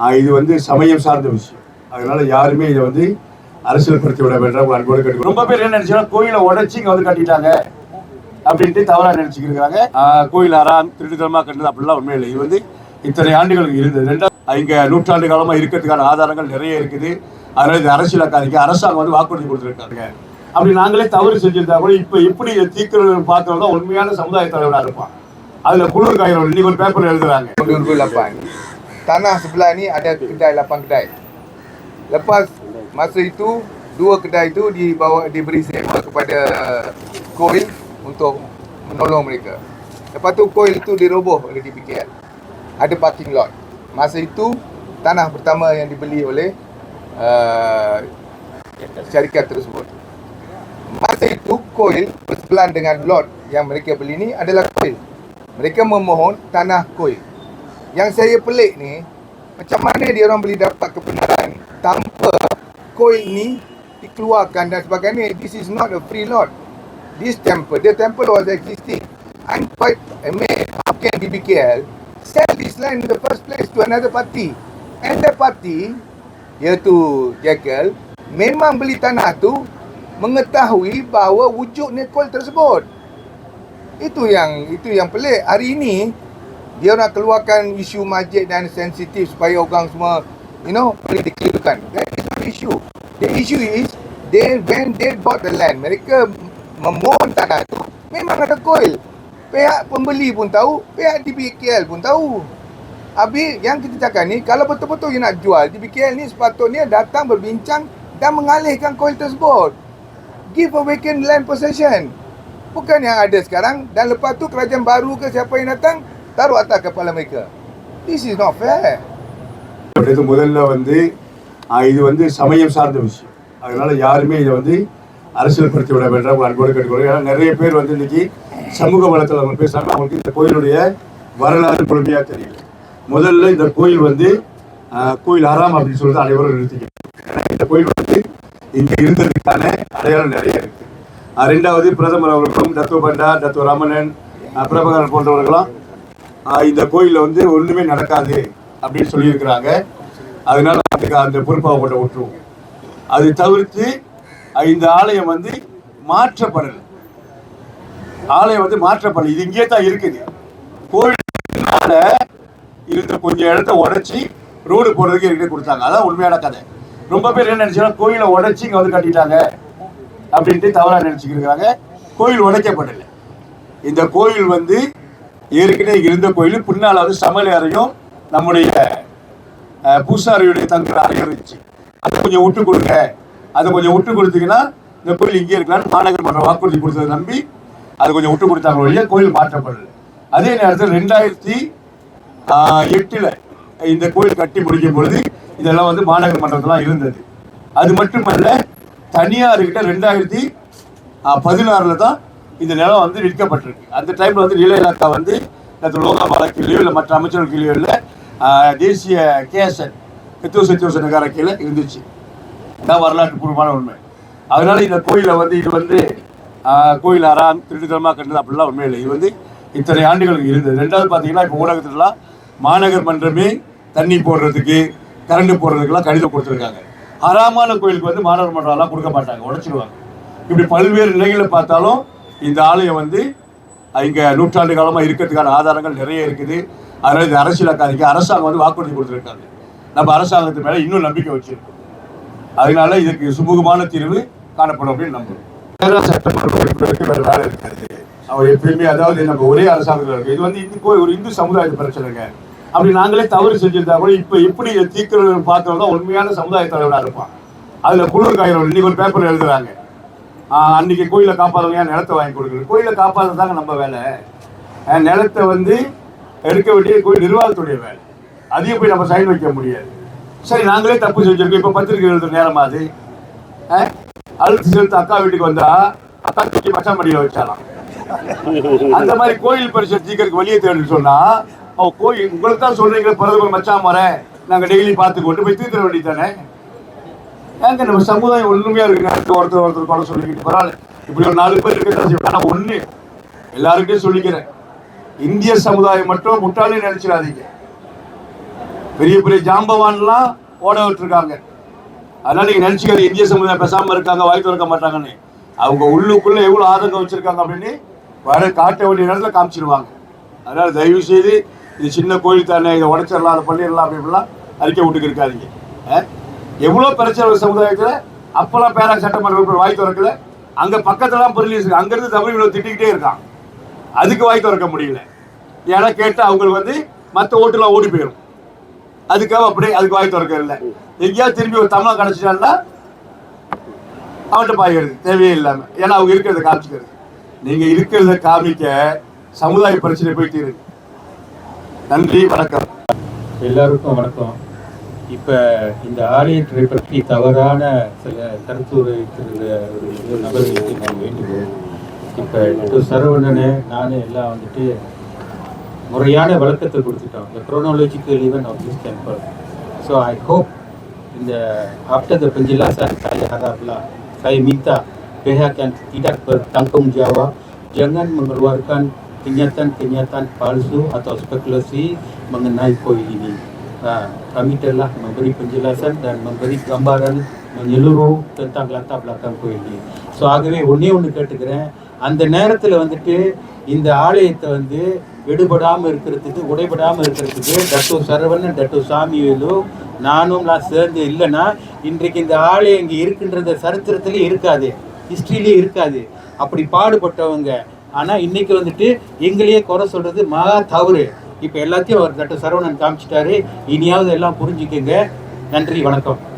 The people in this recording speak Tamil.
ஆஹ் இது வந்து சமயம் சார்ந்த விஷயம். அதனால யாருமே இதை வந்து அரசியல்படுத்தி விட வேண்டாம். ஒரு அன்போடு கேட்டு ரொம்ப பேர் என்ன நினைச்சாங்க கோயிலை உடைச்சி இங்க வந்து கட்டிட்டாங்க அப்படின்ட்டு தவறா நினைச்சுக்கிட்டு இருக்காங்க. ஆஹ் கோயில் அறாம் திருட்டுத்தனமா கண்டது அப்படிலாம் உண்மை இல்லை. இது வந்து இத்தனை ஆண்டுகளுக்கு இருந்தது. ரெண்டாவது இங்க நூற்றாண்டு காலமா இருக்கிறதுக்கான ஆதாரங்கள் நிறைய இருக்குது. அதனால இது அரசியலாக்காதீங்க அரசாங்கம் வந்து வாக்குறுதி கொடுத்துருக்காங்க. அப்படி நாங்களே தவறு செஞ்சிருந்தா கூட இப்ப எப்படி இதை தீர்க்கிறது பார்க்கறது தான் உண்மையான சமுதாய தலைவரா இருப்பான். அதுல குளிர் காயிரம் இன்னைக்கு ஒரு பேப்பர் எழுதுறாங்க. 2008 Tanah sebelah ni ada kedai 8 kedai. Lepas masa itu Dua kedai itu dibawa diberi sewa kepada Koil Untuk menolong mereka. Lepas tu Koil itu diroboh oleh DPKL Ada parking lot. Masa itu Tanah pertama yang dibeli oleh uh, Syarikat tersebut. Masa itu Koil bersebelahan dengan lot yang mereka beli ni adalah Koil. Mereka memohon tanah Koil yang saya pelik ni macam mana dia orang boleh dapat kebenaran tanpa koin ni dikeluarkan dan sebagainya. This is not a free lot. This temple the temple was existing. I'm quite amazed how can DBKL sell this land in the first place to another party? And the party iaitu Jekyll memang beli tanah tu mengetahui bahawa wujud Nicole tersebut. Itu yang itu yang pelik. Hari ini dia nak keluarkan isu masjid dan sensitif supaya orang semua you know boleh dikirakan that is not issue. The issue is they when they bought the land mereka memohon tanah tu memang ada koil pihak pembeli pun tahu pihak DBKL pun tahu. Habis yang kita cakap ni kalau betul-betul you nak jual DBKL ni sepatutnya datang berbincang dan mengalihkan koil tersebut. Give a vacant land possession. Bukan yang ada sekarang. Dan lepas tu kerajaan baru ke siapa yang datang taruh atas kepala mereka this is not fair. இது முதல்ல வந்து இது வந்து சமயம் சார்ந்த விஷயம். அதனால யாருமே இதை வந்து அரசியல்படுத்தி விட வேண்டாம். அன்போடு கேட்டுக்கிறோம் ஏன்னா நிறைய பேர் வந்து இன்னைக்கு சமூக வளத்தில் அவங்க பேசுறாங்க. அவங்களுக்கு இந்த கோயிலுடைய வரலாறு முழுமையாக தெரியல. முதல்ல இந்த கோயில் வந்து கோயில் ஆறாம் அப்படின்னு சொல்லிட்டு அனைவரும் நிறுத்திக்கணும். இந்த கோயில் வந்து இங்கே இருந்ததுக்கான அடையாளம் நிறைய இருக்கு. ரெண்டாவது பிரதமர் அவர்களும் தத்துவ பண்டா தத்துவ ரமணன் பிரபகரன் போன்றவர்களும் இந்த கோயிலில் வந்து ஒண்ணுமே நடக்காது அப்படின்னு சொல்லியிருக்கிறாங்க. அதனால அதுக்கு அந்த பொறுப்பாகப்பட்ட விட்டுருவோம். அது தவிர்த்து இந்த ஆலயம் வந்து மாற்றப்படலை. ஆலயம் வந்து மாற்றப்படலை. இது இங்கே தான் இருக்குது. கோயில் இருந்த கொஞ்சம் இடத்த உடைச்சி ரோடு போடுறதுக்கு எங்கிட்ட கொடுத்தாங்க. அதான் உண்மையான கதை. ரொம்ப பேர் என்ன நினைச்சாங்க? கோயிலை உடைச்சி இங்கே வந்து கட்டிட்டாங்க அப்படின்ட்டு தவறாக நினைச்சுக்கிட்டு இருக்காங்க. கோயில் உடைக்கப்படலை. இந்த கோயில் வந்து ஏற்கனவே இருந்த கோயில் பின்னால் அது சமையல் அறையும் நம்முடைய பூசாரியுடைய தங்குற அறை இருந்துச்சு. அதை கொஞ்சம் விட்டு கொடுங்க. அதை கொஞ்சம் விட்டு கொடுத்தீங்கன்னா இந்த கோயில் இங்கே இருக்கலாம்னு மாநகர் மன்ற வாக்குறுதி கொடுத்ததை நம்பி அதை கொஞ்சம் விட்டு கொடுத்தாங்க வழியா கோயில் மாற்றப்படல. அதே நேரத்தில் ரெண்டாயிரத்தி எட்டில் இந்த கோயில் கட்டி முடிக்கும் பொழுது இதெல்லாம் வந்து மாநகர் மன்றத்தெல்லாம் இருந்தது. அது மட்டுமல்ல தனியார்கிட்ட ரெண்டாயிரத்தி பதினாறில் தான் இந்த நிலம் வந்து விற்கப்பட்டிருக்கு. அந்த டைமில் வந்து நில வந்து நேற்று லோகாபாலா கீழே இல்லை மற்ற அமைச்சர்கள் இல்லை தேசிய கேசன் கித்துவ சத்தியோசனக்கார கீழே இருந்துச்சு. இதான் வரலாற்று பூர்வமான உண்மை. அதனால இந்த கோயிலை வந்து இது வந்து கோயில் அறாம் திருட்டுத்தனமா கண்டது அப்படிலாம் உண்மை இல்லை. இது வந்து இத்தனை ஆண்டுகளுக்கு இருந்தது. ரெண்டாவது பார்த்தீங்கன்னா இப்போ ஊடகத்துலலாம் மாநகர் மன்றமே தண்ணி போடுறதுக்கு கரண்ட் போடுறதுக்கெல்லாம் கடிதம் கொடுத்துருக்காங்க. அறாமான கோயிலுக்கு வந்து மாநகர் மன்றம்லாம் கொடுக்க மாட்டாங்க. உடச்சிடுவாங்க இப்படி பல்வேறு நிலைகளை பார்த்தாலும் இந்த ஆலயம் வந்து இங்கே நூற்றாண்டு காலமாக இருக்கிறதுக்கான ஆதாரங்கள் நிறைய இருக்குது. அதனால் இது அரசியலாக்காதீங்க அரசாங்கம் வந்து வாக்குறுதி கொடுத்துருக்காங்க. நம்ம அரசாங்கத்து மேலே இன்னும் நம்பிக்கை வச்சிருக்கோம். அதனால இதுக்கு சுமூகமான தீர்வு காணப்படும் அப்படின்னு நம்புறோம். கேரளா சட்டமன்ற உறுப்பினருக்கு வேறு வேலை இருக்காது. அவர் எப்பயுமே அதாவது நம்ம ஒரே அரசாங்கத்தில் இருக்கு இது வந்து இந்து ஒரு இந்து சமுதாயத்து பிரச்சனைங்க. அப்படி நாங்களே தவறு செஞ்சிருந்தா கூட இப்போ எப்படி தீக்கிறது தீர்க்கிறது தான் உண்மையான சமுதாய தலைவராக இருப்பான். அதில் குளிர் காயிரம் இன்னைக்கு ஒரு பேப்பர் எழுதுறாங்க. அன்னைக்கு கோயிலை காப்பாதவங்க நிலத்தை வாங்கி கொடுக்குறது? கோயிலை காப்பாற்றுறதாங்க நம்ம வேலை. நிலத்தை வந்து எடுக்க வேண்டிய கோயில் நிர்வாகத்துடைய வேலை. அதையும் போய் நம்ம சைன் வைக்க முடியாது. சரி நாங்களே தப்பு செஞ்சிருக்கோம். இப்போ பத்திரிக்கை எழுதுற நேரம் அது? அழுத்து செலுத்து அக்கா வீட்டுக்கு வந்தா அக்கா தூக்கி பச்சாமடியில் வச்சாலாம். அந்த மாதிரி கோயில் பரிசு சீக்கிரக்கு வெளியே தேடுன்னு சொன்னா கோயில் உங்களுக்கு தான் சொல்றீங்க பிரதமர் மச்சான் மர நாங்கள் டெய்லி பார்த்து கொண்டு போய் தீர்த்த வேண்டியதானே ஏங்க நம்ம சமுதாயம் ஒண்ணுமையா இருக்கு ஒருத்தர் ஒருத்தர் கூட சொல்லிக்கிட்டு பரவாயில்ல. இப்படி ஒரு நாலு பேர் இருக்க ஆனா ஒண்ணு. எல்லாருக்கிட்டையும் சொல்லிக்கிறேன். இந்திய சமுதாயம் மட்டும் முட்டாளே நினைச்சிடாதீங்க. பெரிய பெரிய ஜாம்பவான்லாம் ஓட விட்டுருக்காங்க. அதனால நீங்க நினைச்சுக்காது இந்திய சமுதாயம் பேசாம இருக்காங்க வாய் திறக்க மாட்டாங்கன்னு. அவங்க உள்ளுக்குள்ள எவ்வளவு ஆதங்கம் வச்சிருக்காங்க அப்படின்னு வர காட்ட வேண்டிய நேரத்தில் காமிச்சிருவாங்க. அதனால தயவு செய்து இது சின்ன கோயில் தானே இதை உடச்சிடலாம் அதை பண்ணிடலாம் அப்படின்லாம் அறிக்கை விட்டுக்கு ஆ? எவ்வளோ பிரச்சனை ஒரு சமுதாயத்தில்? அப்போல்லாம் பேரா சட்டமன்ற உறுப்பினர் வாய் திறக்கல. அங்கே பக்கத்துலலாம் பொருள் இருக்கு. அங்கிருந்து தமிழ் வினோத் திட்டிக்கிட்டே இருக்கான். அதுக்கு வாய் திறக்க முடியல. ஏன்னா கேட்டால் அவங்களுக்கு வந்து மற்ற ஓட்டுலாம் ஓடி போயிடும் அதுக்காக அப்படியே அதுக்கு வாய் திறக்க இல்லை. எங்கேயாவது திரும்பி ஒரு தமிழை கிடைச்சிட்டான்னா அவன்கிட்ட பாய்கிறது. தேவையே இல்லாமல் ஏன்னா அவங்க இருக்கிறத காமிச்சுக்கிறது. நீங்கள் இருக்கிறத காமிக்க சமுதாய பிரச்சனை போய் தீருங்க நன்றி வணக்கம். எல்லாருக்கும் வணக்கம். இப்போ இந்த ஆலயத்தை பற்றி தவறான சில கருத்துரை இருக்கிற ஒரு ஒரு நபர்களுக்கு நான் வேண்டுகோள் இப்போ டாக்டர் சரவணனு நான் எல்லாம் வந்துட்டு முறையான விளக்கத்தை கொடுத்துட்டோம் இந்த chronological event of this temple so I hope இந்த after the penjelasan saya haraplah saya minta pihak yang tidak bertanggung jawab jangan mengeluarkan kenyataan-kenyataan palsu atau spekulasi mengenai koil ini. Kami telah memberi penjelasan dan memberi gambaran menyeluruh tentang latar belakang கோயில் ini. ஸோ ஆகவே ஒன்றே ஒன்று கேட்டுக்கிறேன். அந்த நேரத்தில் வந்துட்டு இந்த ஆலயத்தை வந்து விடுபடாமல் இருக்கிறதுக்கு உடைபடாமல் இருக்கிறதுக்கு டட்டு சரவணன் டட்டு சாமிவேலு நானும்லாம் சேர்ந்து இல்லைன்னா இன்றைக்கு இந்த ஆலயம் இங்கே இருக்குன்றத சரித்திரத்திலே இருக்காது. ஹிஸ்ட்ரியிலே இருக்காது. அப்படி பாடுபட்டவங்க. ஆனால் இன்னைக்கு வந்துட்டு எங்களையே குறை சொல்றது மகா தவறு. இப்போ எல்லாத்தையும் அவர் டாக்டர் சரவணன் காமிச்சிட்டாரு. இனியாவது எல்லாம் புரிஞ்சுக்கங்க. நன்றி வணக்கம்.